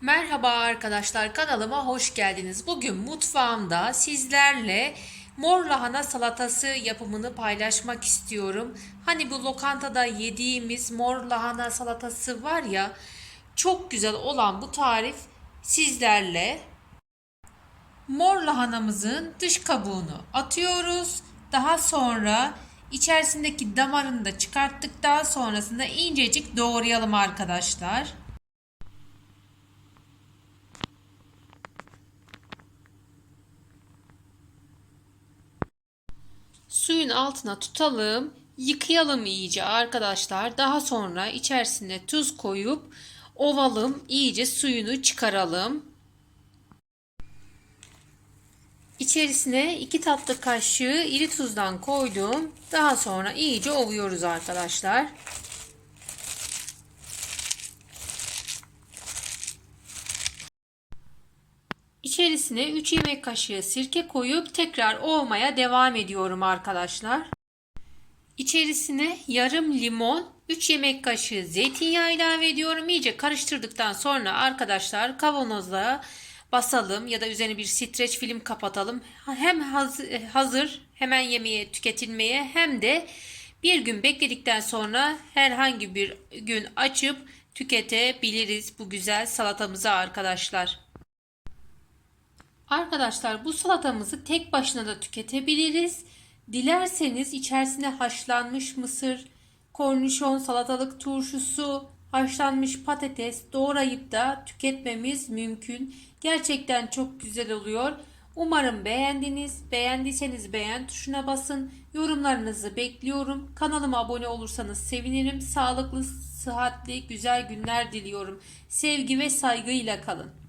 Merhaba arkadaşlar kanalıma hoş geldiniz. Bugün mutfağımda sizlerle mor lahana salatası yapımını paylaşmak istiyorum. Hani bu lokantada yediğimiz mor lahana salatası var ya çok güzel olan bu tarif sizlerle mor lahanamızın dış kabuğunu atıyoruz. Daha sonra içerisindeki damarını da çıkarttıktan sonrasında incecik doğrayalım arkadaşlar. Suyun altına tutalım. Yıkayalım iyice arkadaşlar. Daha sonra içerisine tuz koyup ovalım. iyice suyunu çıkaralım. İçerisine 2 tatlı kaşığı iri tuzdan koydum. Daha sonra iyice ovuyoruz arkadaşlar. İçerisine 3 yemek kaşığı sirke koyup tekrar ovmaya devam ediyorum arkadaşlar. İçerisine yarım limon, 3 yemek kaşığı zeytinyağı ilave ediyorum. İyice karıştırdıktan sonra arkadaşlar kavanozla basalım ya da üzerine bir streç film kapatalım. Hem hazır hemen yemeğe tüketilmeye hem de bir gün bekledikten sonra herhangi bir gün açıp tüketebiliriz bu güzel salatamızı arkadaşlar. Arkadaşlar bu salatamızı tek başına da tüketebiliriz. Dilerseniz içerisine haşlanmış mısır, kornişon, salatalık turşusu, haşlanmış patates doğrayıp da tüketmemiz mümkün. Gerçekten çok güzel oluyor. Umarım beğendiniz. Beğendiyseniz beğen tuşuna basın. Yorumlarınızı bekliyorum. Kanalıma abone olursanız sevinirim. Sağlıklı, sıhhatli, güzel günler diliyorum. Sevgi ve saygıyla kalın.